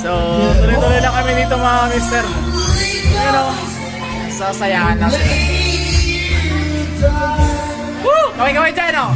So, tuloy-tuloy lang kami dito mga mister. Pero, sasayahan lang sila. Woo! Kaway-kaway dyan, oh!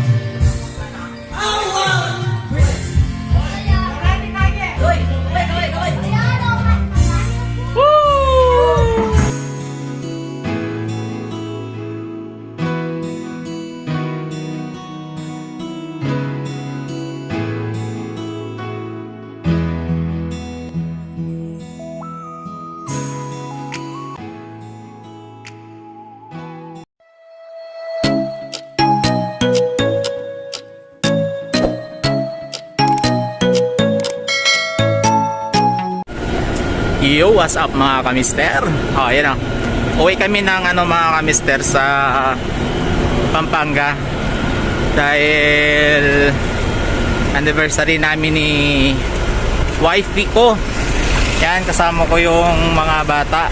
Yo, what's up mga kamister? Oh, yan oh. Uwi kami ng ano mga kamister sa Pampanga dahil anniversary namin ni wifey ko. Yan, kasama ko yung mga bata.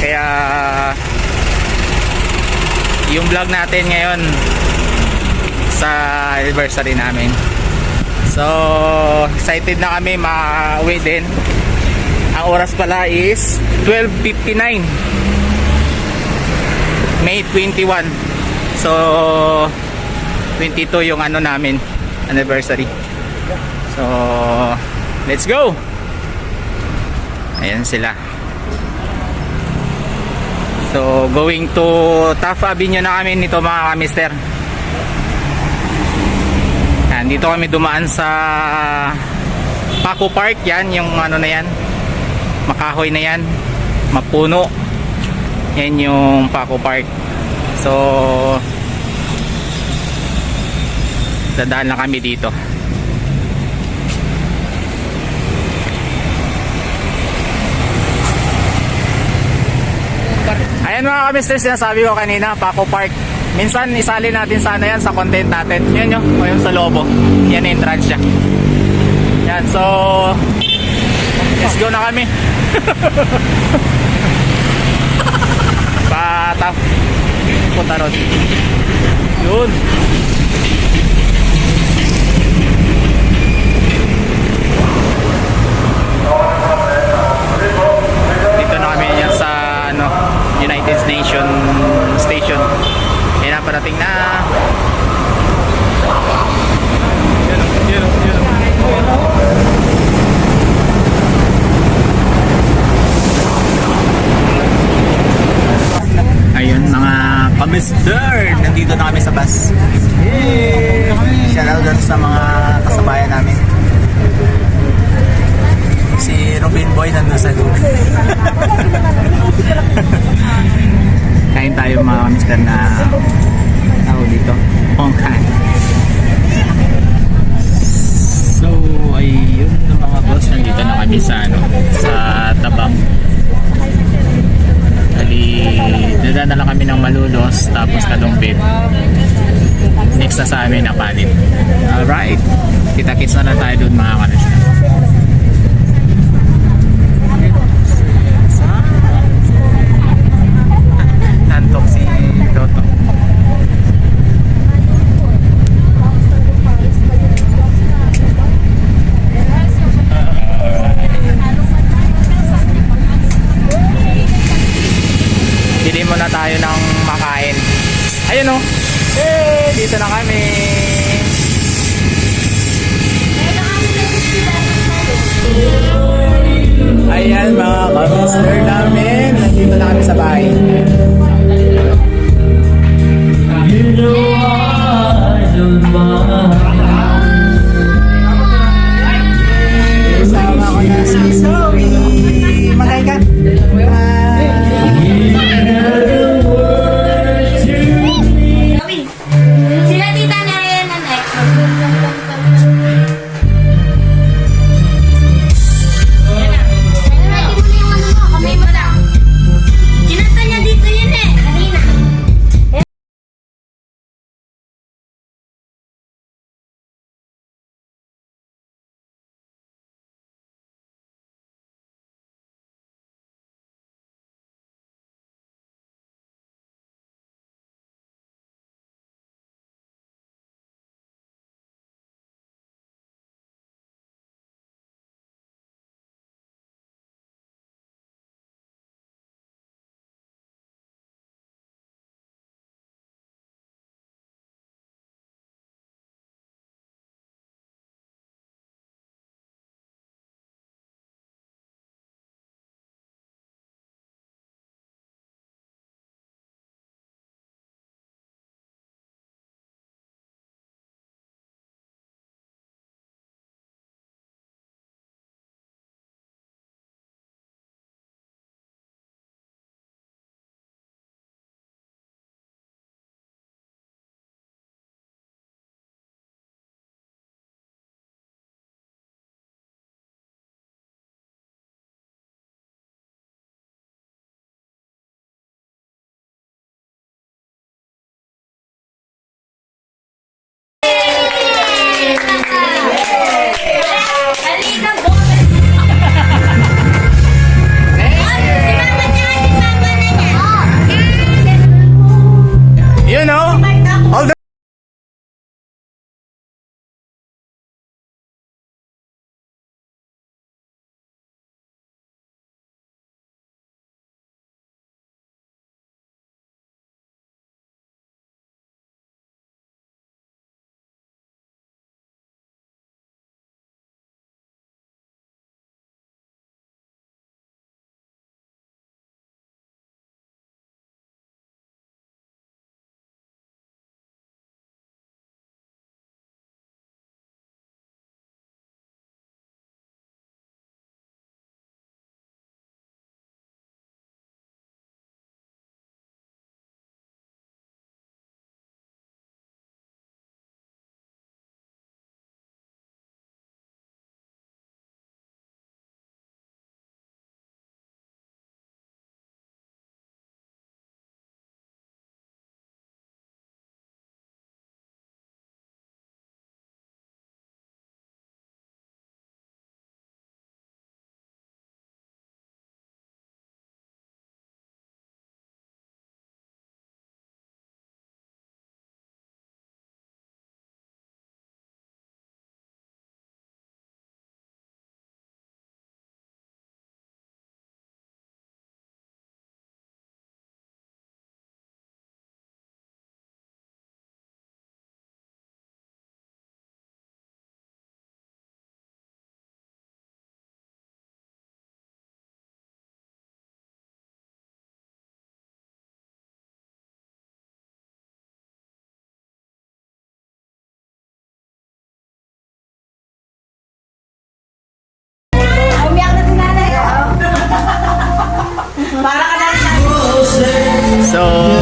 Kaya yung vlog natin ngayon sa anniversary namin. So, excited na kami ma-uwi din. Oras pala is 12.59 May 21 So 22 yung ano namin Anniversary. So Let's go! Ayan sila. So going to Taft Avenue na kami nito mga kamister. Yan, dito kami dumaan sa Paco Park. Yan yung ano na yan makahoy na yan. Mapuno. Yan yung Paco Park. So dadaan lang kami dito. Ayan mga kamister sinasabi ko kanina Paco Park. Minsan isali natin sana yan sa content natin. Yan yun o yung sa lobo. Yan entrance siya yan so Let's go na kami. Patap. Punta ron. Yun. Dito na kami yan sa ano, United Nation Station. Yan na parating na. Yun, yun, yun. Ayun mga kamister, nandito na kami sa bus. Yay! Shout out dun sa mga kasabayan namin. Si Robin Boy nandun sa dulo. Kain tayo mga kamister na tao dito. Hong Kong. So, ayun na mga boss, nandito na kami sa ano, sa Tabang. Bali, dadaan na lang kami ng Malulos tapos Kalumpit. Next na sa amin na palit. Alright. Kita-kits na lang tayo doon mga kanis. Ayan mga kamister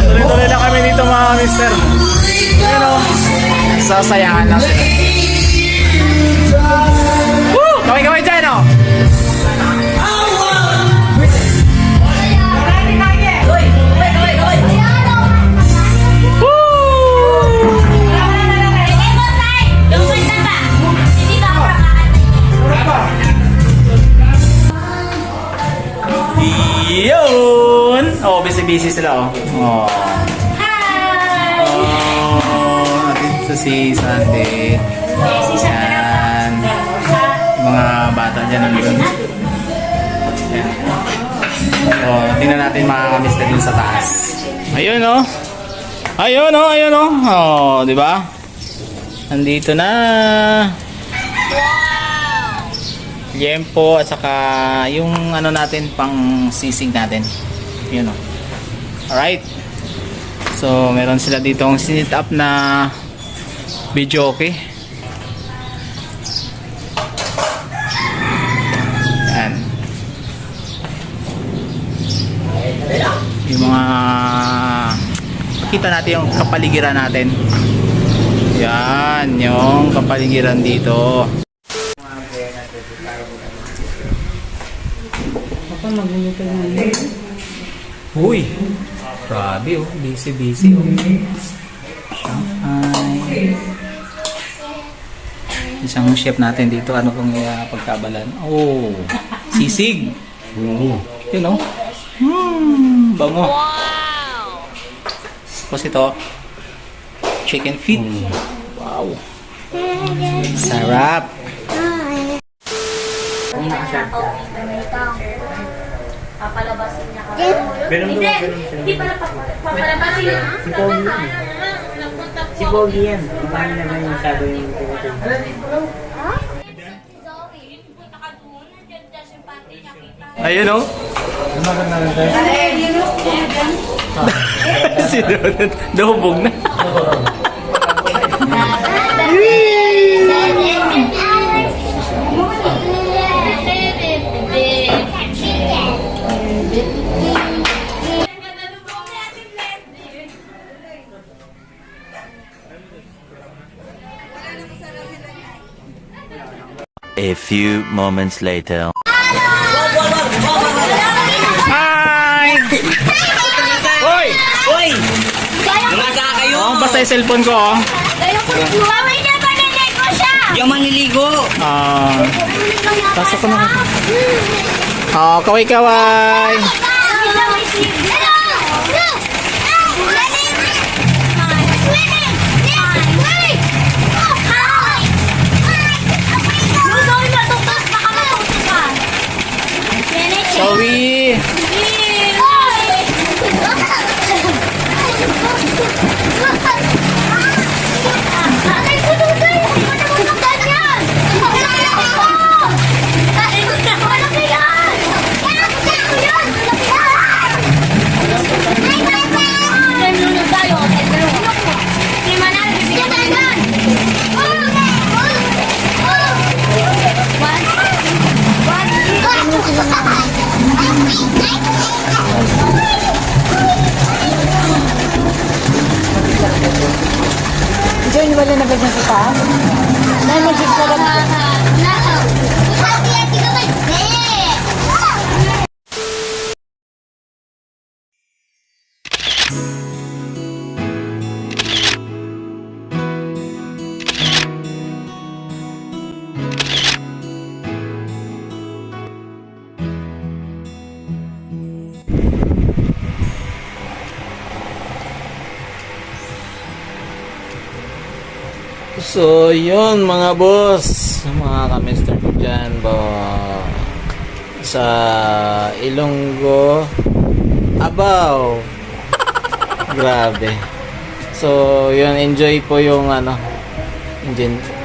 tuloy-tuloy lang kami dito mga mister. Pero, sasayahan lang sila. Woo! Busy-busy sila, oh. Oh. Hi! Oh, dito si Sandy. Yan. Mga bata dyan nandun. Yan. Oh, tingnan natin mga kamista dun sa taas. Ayun oh. Ayun oh, ayun oh. Oh, di ba? Nandito na. Liempo at saka yung ano natin pang sisig natin. Yun oh. Alright. So, meron sila dito ang sinit up na video okay. Yan. Yung mga kita natin yung kapaligiran natin. Yan, yung kapaligiran dito. Uy, grabe oh, busy busy oh. Shanghai. Isang chef natin dito, ano pong uh, pagkabalan? Oh, sisig. Yun oh. Hmm, bango. Tapos ito, chicken feet. Wow. Sarap. Papalabasin niya ka. Hindi, hindi pala pap- papalabasin. Si Pogi Si Pogi yan. Kumain naman yung masyado yung. Ayun oh. si Donut, dahubog na. A few moments later. Hi! Hoy! Uy! Lumasa kayo! Oh, basta yung cellphone ko oh. Huawei na ba ko siya? Yung maniligo! Ah, pasok ko na. Oh, kaway-kaway. Zoe! วี wala na ba dyan sa taas? Dahil magsisarap. So, yun mga boss, mga kamister ko dyan, ba, sa Ilonggo, Abaw. Grabe. So, yun, enjoy po yung ano,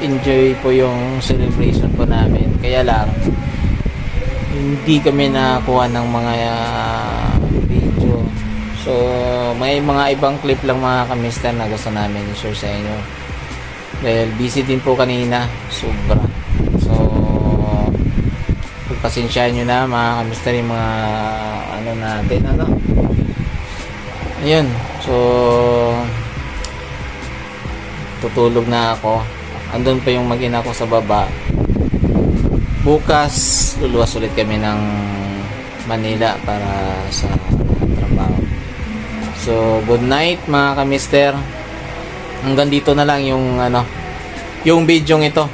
enjoy, po yung celebration po namin. Kaya lang, hindi kami nakakuha ng mga ah, video. So, may mga ibang clip lang mga kamister na gusto namin i-share sa inyo dahil busy din po kanina sobra. So pagpasensyahan nyo na mga kamister yung mga ano natin ano? Ayun so tutulog na ako. Andun pa yung mag-ina ko sa baba. Bukas luluwas ulit kami ng Manila para sa trabaho. So good night mga kamister hanggang dito na lang yung ano yung video ito.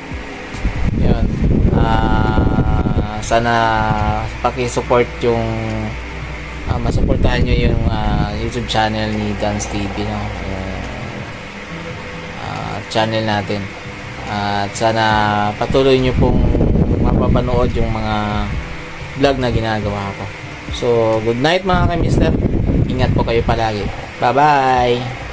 Yun. Ah, sana paki-support yung ah, masuportahan nyo yung ah, YouTube channel ni Dance TV no? Yung ah, channel natin. At sana patuloy nyo pong mapapanood yung mga vlog na ginagawa ko. So good night mga kamister. Ingat po kayo palagi. Bye bye